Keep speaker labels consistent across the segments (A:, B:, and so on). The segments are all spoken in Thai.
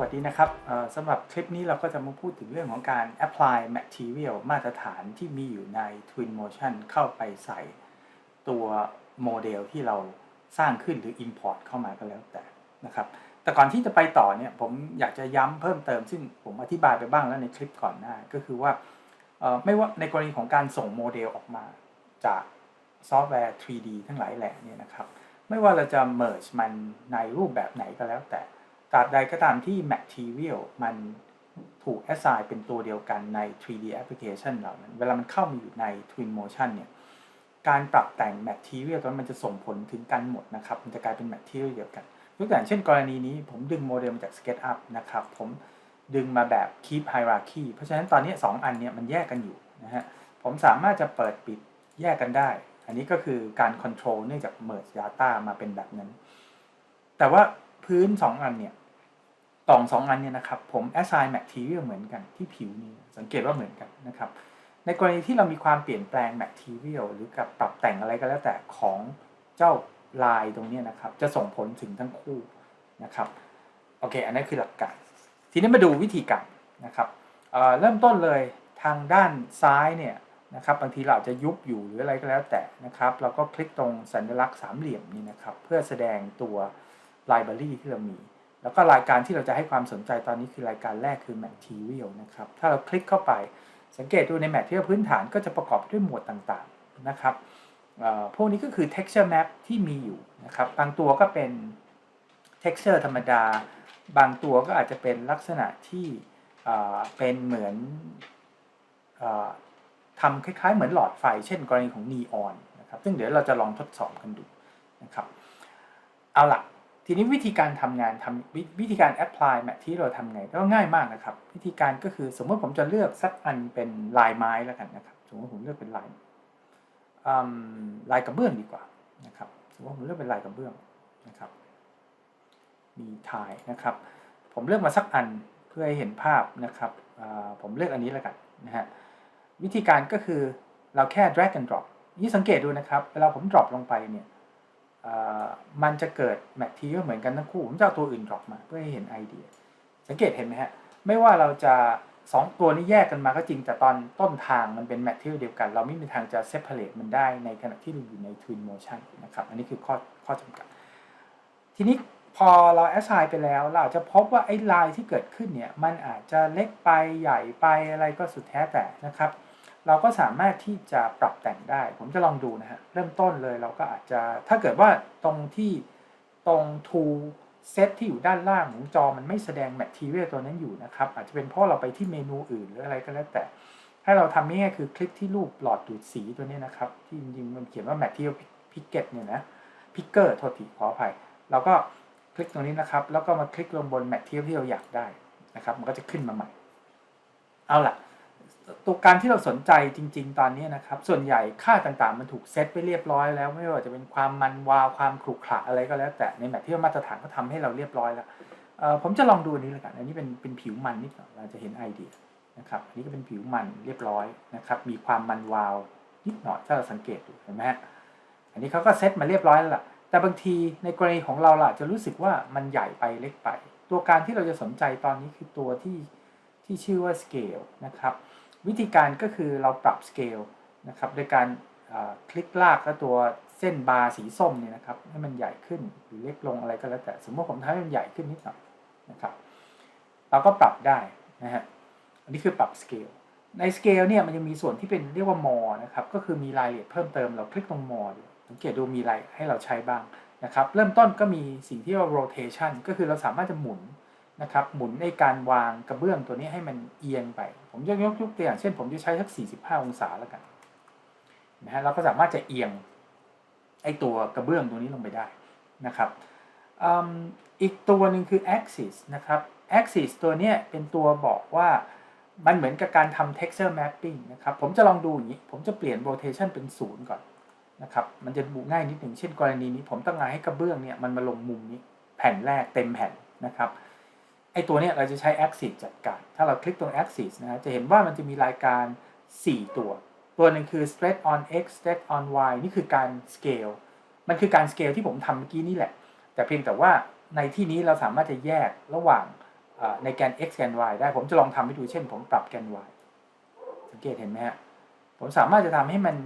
A: วัสดีนะครับสำหรับคลิปนี้เราก็จะมาพูดถึงเรื่องของการ apply material มาตรฐานที่มีอยู่ใน Twinmotion เข้าไปใส่ตัวโมเดลที่เราสร้างขึ้นหรือ import เข้ามาก็แล้วแต่นะครับ แต่ก่อนที่จะไปต่อเนี่ยผมอยากจะย้ำเพิ่มเติม ซึ่งผมอธิบายไปบ้างแล้วในคลิปก่อนหน้า ก็คือว่าไม่ว่าในกรณีของการส่งโมเดลออกมาจากซอฟต์แวร์ 3D ทั้งหลายแหล่เนี่ยนะครับ ไม่ว่าเราจะ merge มันในรูปแบบไหนก็แล้วแต่ ตราบใดก็ตามที่ material มันถูก assign เป็นตัวเดียวกันใน 3D application เหล่านั้น เวลามันเข้ามาอยู่ใน Twinmotion เนี่ย การปรับแต่ง material ตอนนนมันจะส่งผลถึงกันหมดนะครับ มันจะกลายเป็น material เดียวกันยกตัวอย่างเช่นกรณีนี้ผมดึงโมเดลมาจาก SketchUp นะครับ ผมดึงมาแบบ keep hierarchy เพราะฉะนั้นตอนนี้ 2 อันเนี่ยมันแยกกันอยู่นะฮะ ผมสามารถจะเปิดปิดแยกกันได้ อันนี้ก็คือการ control เนื่องจาก merge data มาเป็นแบบนั้น แต่ว่าพื้น 2 อันเนี่ย กล่อง2อันเนี่ยนะครับผม assign material เหมือนกันที่ผิวนี้สังเกตว่าเหมือนกันนะครับ ในกรณีที่เรามีความเปลี่ยนแปลง material หรือกับปรับแต่งอะไรก็แล้วแต่ของเจ้าลายตรงนี้นะครับ จะส่งผลถึงทั้งคู่นะครับโอเค อันนั้คือหลักการ ทีนี้มาดูวิธีการนะครับเเริ่มต้นเลยทางด้านซ้ายเนี่ยนะครับบางทีเราจะยุบอยู่หรืออะไรก็แล้วแต่นะครับ เราก็คลิกตรงสัญลักษณ์สามเหลี่ยมนี่นะครับ เพื่อแสดงตัว library ที่เรามี แล้วก็รายการที่เราจะให้ความสนใจตอนนี้คือรายการแรกคือ material นะครับ ถ้าเราคลิกเข้าไปสังเกตดูใน material พื้นฐานก็จะประกอบด้วยหมวดต่างๆนะครับพวกนี้ก็คือ texture map ที่มีอยู่นะครับ บางตัวก็เป็น texture ธรรมดา บางตัวก็อาจจะเป็นลักษณะที่เป็นเหมือนอทำคล้ายๆ เหมือนหลอดไฟ เช่นกรณีของนีออนนะครับ ซึ่งเดี๋ยวเราจะลองทดสอบกันดูนะครับ เอาล่ะ ทีนี้วิธีการทำงานทำวิวิธีการ apply แมทที่เราทำไงก็ง่ายมากนะครับ วิธีการก็คือสมมติผมจะเลือกสักอันเป็นลายไม้แล้วกันนะครับสมมติผมเลือกเป็นลายลายกระเบื้องดีกว่านะครับสมมติผมเลือกเป็นลายกระเบื้องนะครับ มีทายนะครับ ผมเลือกมาสักอันเพื่อให้เห็นภาพนะครับผมเลือกอันนี้แล้วกันนะฮะวิธีการก็คือเราแค่ drag and drop นี่สังเกตดูนะครับเวลาผม drop ลงไปเนี่ย มันจะเกิด material เหมือนกันทั้งคู่ ผมจะเอาตัวอื่น drop มาเพื่อให้เห็นไอเดีย สังเกตเห็นไหมฮะ ไม่ว่าเราจะ 2 ตัวนี้แยกกันมาก็จริงแต่ตอนต้นทางมันเป็น material เดียวกัน เราไม่มีทางจะ separate มันได้ในขณะที่เราอยู่ใน twin motion นะครับ อันนี้คือข้อข้อจำกัด ทีนี้พอเรา assign ไปแล้ว เราอาจจะพบว่าไอ้ลายที่เกิดขึ้นเนี่ยมันอาจจะเล็กไปใหญ่ไปอะไรก็สุดแท้แต่นะครับ เราก็สามารถที่จะปรับแต่งได้ ผมจะลองดูนะฮะ เริ่มต้นเลยเราก็อาจจะ ถ้าเกิดว่าตรงที่ตรง tool set ที่อยู่ด้านล่างของจอมันไม่แสดง material ตัวนั้นอยู่นะครับ อาจจะเป็นเพราะเราไปที่เมนูอื่นหรืออะไรก็แล้วแต่ ให้เราทำง่ายๆคือคลิกที่รูปหลอดดูดสีตัวนี้นะครับ ที่จริงมันเขียนว่า material picket เนี่ยนะ picker โทษทีขออภัย เราก็คลิกตรงนี้นะครับ แล้วก็มาคลิกลงบน material ที่เราอยากได้นะครับ มันก็จะขึ้นมาใหม่ เอาล่ะ ตัวการที่เราสนใจจริง ๆ ตอนนี้นะครับ ส่วนใหญ่ค่าต่างๆ มันถูกเซตไปเรียบร้อยแล้ว ไม่ว่าจะเป็นความมันวาวความขรุขระอะไรก็แล้ว แต่ในแมทที่มาตรฐานก็ทำให้เราเรียบร้อยแล้วผมจะลองดูอันนี้ล้วกัน อันนี้เป็นเป็นผิวมันนิดหน่อยเราจะเห็นไอเดียนะครับอันนี้ก็เป็นผิวมันเรียบร้อยนะครับ มีความมันวาวนิดหน่อยถ้าเราสังเกตดูเห็นไหมฮะอันนี้เขาก็เซตมาเรียบร้อยแล้วล่ะแต่บางทีในกรณีของเราล่ะจะรู้สึกว่ามันใหญ่ไปเล็กไป ตัวการที่เราจะสนใจตอนนี้คือตัวที่ที่ชื่อว่า scale นะครับ วิธีการก็คือเราปรับ scale นะครับโดยการคลิกลากแล้วตัวเส้นบาร์สีส้มเนี่ยนะครับให้มันใหญ่ขึ้นหรือเล็กลงอะไรก็แล้วแต่สมมติผมทำให้มันใหญ่ขึ้นนิดหน่อยนะครับเราก็ปรับได้นะฮะอันนี้คือปรับ scale ใน scale เนี่ยมันจะมีส่วนที่เป็นเรียกว่า more นะครับก็คือมีรายละเอียดเพิ่มเติมเราคลิกตรง more ดูสังเกตดูมีอะไรให้เราใช้บ้างนะครับเริ่มต้นก็มีสิ่งที่เรียกว่า rotation ก็คือเราสามารถจะหมุน นะครับหมุนในการวางกระเบื้องตัวนี้ให้มันเอียงไป ผมยกยกยกตัวอย่างเช่น ผมจะใช้สัก 45 องศาแล้วกันนะฮะเราก็สามารถจะเอียงไอตัวกระเบื้องตัวนี้ลงไปได้นะครับอ,อีกตัวหนึ่งคือ axis นะครับ axis ตัวนี้เป็นตัวบอกว่ามันเหมือนกับการทำ texture mapping นะครับ ผมจะลองดูอย่างนี้ ผมจะเปลี่ยน rotation เป็นศูนย์ก่อนนะครับ มันจะดูง่ายนิดหนึ่ง เช่นกรณีนี้ ผมต้องการให้กระเบื้องเนี่ยมันมาลงมุมนี้ แผ่นแรกเต็มแผ่นนะครับ ไอตัวเนี้ยเราจะใช้ axis จัดการ ถ้าเราคลิกตรง axis นะฮะจะเห็นว่ามันจะมีรายการ 4 ตัว ตัวหนึ่งคือ stretch on x stretch on y นี่คือการ scale มันคือการ scale ที่ผมทำเมื่อกี้นี่แหละ แต่เพียงแต่ว่าในที่นี้เราสามารถจะแยกระหว่างในแกน x แกน y ได้ ผมจะลองทำให้ดูเช่น ผมปรับแกน y สังเกตเห็นไหมฮะ ผมสามารถจะทำให้มัน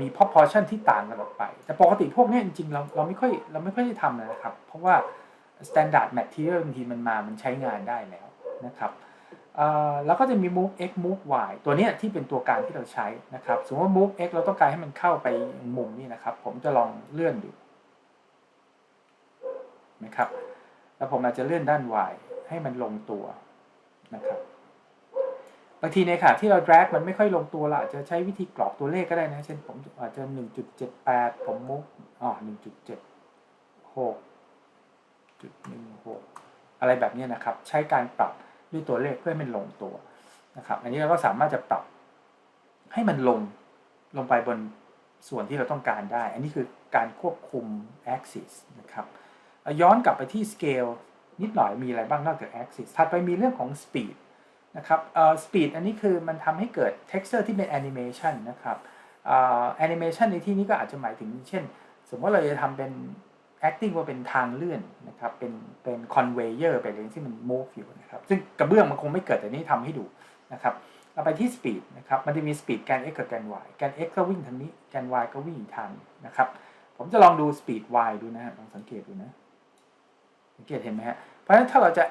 A: มี proportion ที่ต่างกันออกไป แต่ปกติพวกนี้จริงๆ เราเราไม่ค่อยเราไม่ค่อยได้ทำนะครับ เพราะว่า standard material บางทีมันมามันใช้งานได้แล้วนะครับแล้วก็จะมี move x move y ตัวนี้ที่เป็นตัวการที่เราใช้นะครับ สมมติว่า move x เราต้องการให้มันเข้าไปมุมนี่นะครับ ผมจะลองเลื่อนดูนะครับ แล้วผมอาจจะเลื่อนด้าน y ให้มันลงตัวนะครับ บางทีในขณะที่เรา drag มันไม่ค่อยลงตัวเราอาจจะใช้วิธีกรอกตัวเลขก็ได้นะ เช่นผมอาจจะ 1.78 ผม move อ๋อ1.76 1.16 อะไรแบบนี้นะครับ ใช้การปรับด้วยตัวเลขเพื่อให้มันลงตัวนะครับ อันนี้เราก็สามารถจะปรับให้มันลงลงไปบนส่วนที่เราต้องการได้ อันนี้คือการควบคุม axis นะครับ ย้อนกลับไปที่ scale นิดหน่อยมีอะไรบ้างนอกจาก axis ถัดไปมีเรื่องของ speed นะครับเอ่อ speed อันนี้คือมันทำให้เกิด texture ที่เป็น animation นะครับเอ่อ animation ในที่นี้ก็อาจจะหมายถึงเช่น สมมติว่าเราจะทำเป็น acting ว่าเป็นทางเลื่อนนะครับ เป็นเป็น conveyor ไปเลยที่มัน move อยู่นะครับ ซึ่งกระเบื้องมันคงไม่เกิดแต่นี้ทำให้ดูนะครับเราไปที่ speed นะครับ มันจะมี speed แกน x กับแกน y แกน x ก็วิ่งทางนี้ แกน y ก็วิ่งอีกทางนะครับ ผมจะลองดู speed y ดูนะฮะลองสังเกตดูนะ สังเกตเห็นไหมฮะ เพราะฉะนั้นถ้าเราจะ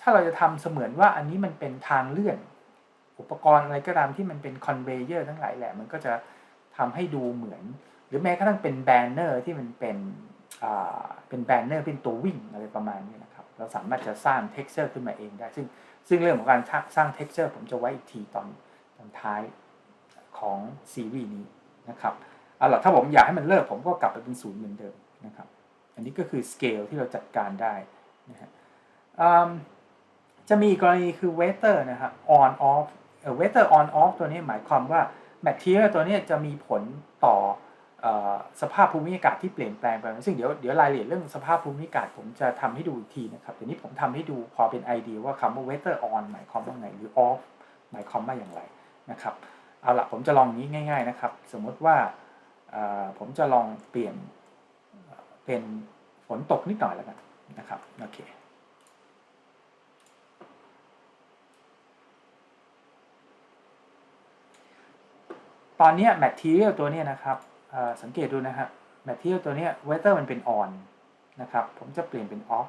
A: ถ้าเราจะทำเสมือนว่าอันนี้มันเป็นทางเลื่อน อุปกรณ์อะไรก็ตามที่มันเป็น conveyor ทั้งหลายแหละ มันก็จะทำให้ดูเหมือน หรือแม้กระทั่งเป็นแบนเนอร์ที่มันเป็น เป็นแบนเนอร์เป็นตัววิ่งอะไรประมาณนี้นะครับ เราสามารถจะสร้าง texture ขึ้นมาเองได้ ซึ่งซึ่งเรื่องของการสร้าง texture ผมจะไว้อีกทีตอนตอนท้ายของซีรีส์นี้นะครับเอาล่ะถ้าผมอยากให้มันเลิกผมก็กลับไปเป็นศูนย์เหมือนเดิมนะครับ อันนี้ก็คือ scale ที่เราจัดการได้นะฮะจะมีกรณีคือ waiter นะครับ on off เอ่อ waiter on off ตัวนี้หมายความว่า material ตัวนี้จะมีผลต่อ สภาพภูมิอากาศที่เปลี่ยนแปลงไป ซึ่งเดี๋ยวเดี๋ยวรายละเอียดเรื่องสภาพภูมิอากาศผมจะทำให้ดูอีกทีนะครับเดี๋ยวนี้ผมทำให้ดูพอเป็นไอเดียว่าคำว่า waiter on หมายความว่าไงหรือ off หมายความว่าอย่างไรนะครับเอาละผมจะลองนี้ง่าย ๆนะครับ สมมติว่าผมจะลองเปลี่ยนเป็นฝนตกนิดหน่อยแล้วกันนะครับโอเคตอนนี้ย material ตัวนี้นะครับ สังเกตดูนะฮะ material ตัวนี้ย weather มันเป็น on นะครับ ผมจะเปลี่ยนเป็น off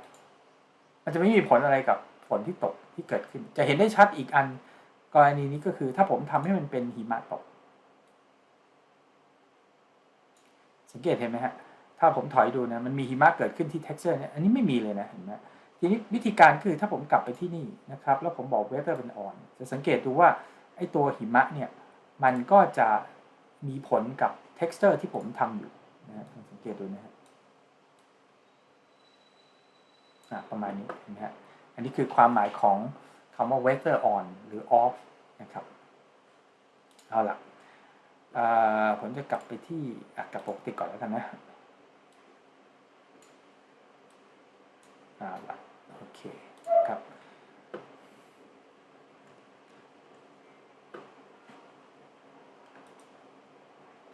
A: มันจะไม่มีผลอะไรกับฝนที่ตกที่เกิดขึ้น จะเห็นได้ชัดอีกอันกรณีนี้ก็คือถ้าผมทำให้มันเป็นหิมะตก สังเกตเห็นไหมฮะถ้าผมถอยดูนะมันมีหิมะเกิดขึ้นที่ texture เนี่ยอันนี้ไม่มีเลยนะเห็นไหมทีนี้วิธีการคือถ้าผมกลับไปที่นี่นะครับ แล้วผมบอก weather เป็น on จะสังเกตดูว่าไอ้ตัวหิมะเนี่ยมันก็จะมีผลกับ texture ที่ผมทำอยู่นะฮะสังเกตดูนะฮะประมาณนี้นไหมฮะอันนี้คือความหมายของคำว่า weather on หรือ off นะครับเอาล่ะผมจะกลับไปที่อะกลับปกติก่อนแล้วกันนะเอาล่ะโอเคครับ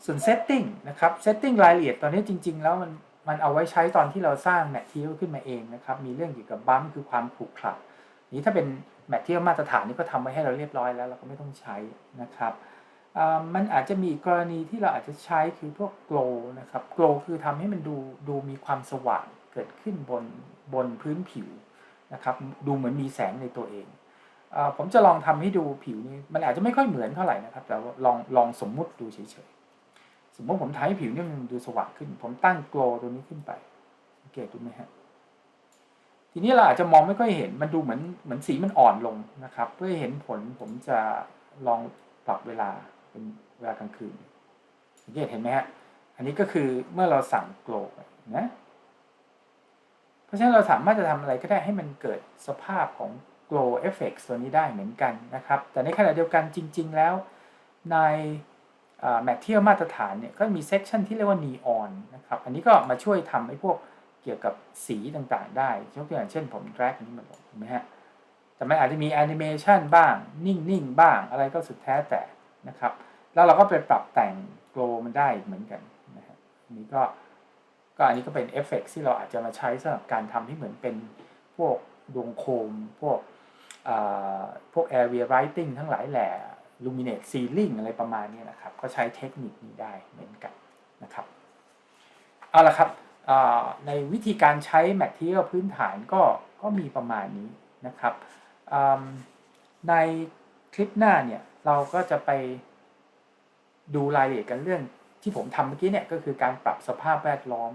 A: ส่วน setting นะครับ setting รายละเอียดตอนนี้จริง ๆ แล้วมันมันเอาไว้ใช้ตอนที่เราสร้าง material ขึ้นมาเองนะครับ มีเรื่องเกี่ยวกับบัมคือความขรุขระนี้ถ้าเป็น material มาตรฐานนี่ก็ทำไว้ให้เราเรียบร้อยแล้วเราก็ไม่ต้องใช้นะครับอ่ามันอาจจะมีกรณีที่เราอาจจะใช้คือพวก glow นะครับ glow คือทำให้มันดูดูมีความสว่างเกิดขึ้นบนบนพื้นผิวนะครับดูเหมือนมีแสงในตัวเองอาผมจะลองทำให้ดูผิวนี้มันอาจจะไม่ค่อยเหมือนเท่าไหร่นะครับแต่ว่าลองลองสมมุติดูเฉย สมมติผมทำให้ผิวเนี่ยมันดูสว่างขึ้น ผมตั้งโกลตัวนี้ขึ้นไปสังเกตดูไหมฮะทีนี้เราอาจจะมองไม่ค่อยเห็นมันดูเหมือนเหมือนสีมันอ่อนลงนะครับ เพื่อเห็นผลผมจะลองปรับเวลาเป็นเวลากลางคืนสังเกตเห็นไหมฮะอันนี้ก็คือเมื่อเราสั่งโกลนะเพราะฉะนั้นเราสามารถจะทำอะไรก็ได้ให้มันเกิดสภาพของ glow effect ตัวนี้ได้เหมือนกันนะครับ แต่ในขณะเดียวกันจริง ๆ แล้วใน แมทเทียลมาตรฐานเนี่ยก็มีเซกชันที่เรียกว่า neon นนะครับอันนี้ก็มาช่วยทำให้พวกเกี่ยวกับสีต่างๆ ได้ยกตัวอย่างเช่นผม drag อันนี้มาลงเห็นไหมฮะแต่มันอาจจะมีแอนิเมชันบ้าง นิ่งๆ บ้างอะไรก็สุดแท้แต่นะครับ แล้วเราก็ไปปรับแต่งโกลมันได้เหมือนกันนะฮะอันนี้ก็ก็อันนี้ก็เป็นเอฟเฟกที่เราอาจจะมาใช้สำหรับการทำให้เหมือนเป็นพวกดวงโคม พวกพวก area writing ทั้งหลายแหล่ luminate ceiling อะไรประมาณนี้นะครับ ก็ใช้เทคนิคนี้ได้เหมือนกันนะครับ เอาละครับในวิธีการใช้ material พื้นฐานก็ก็มีประมาณนี้นะครับ ในคลิปหน้าเนี่ยเราก็จะไปดูรายละเอียดกันเรื่องที่ผมทำเมื่อกี้เนี่ยก็คือการปรับสภาพแวดล้อม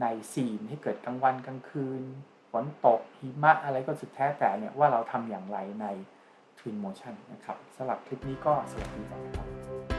A: ในซีนให้เกิดกลางวันกลางคืนฝนตกหิมะอะไรก็สุดแท้แต่เนี่ยว่าเราทำอย่างไรใน Twin Motion นะครับสำหรับคลิปนี้ก็สวัสดีครับ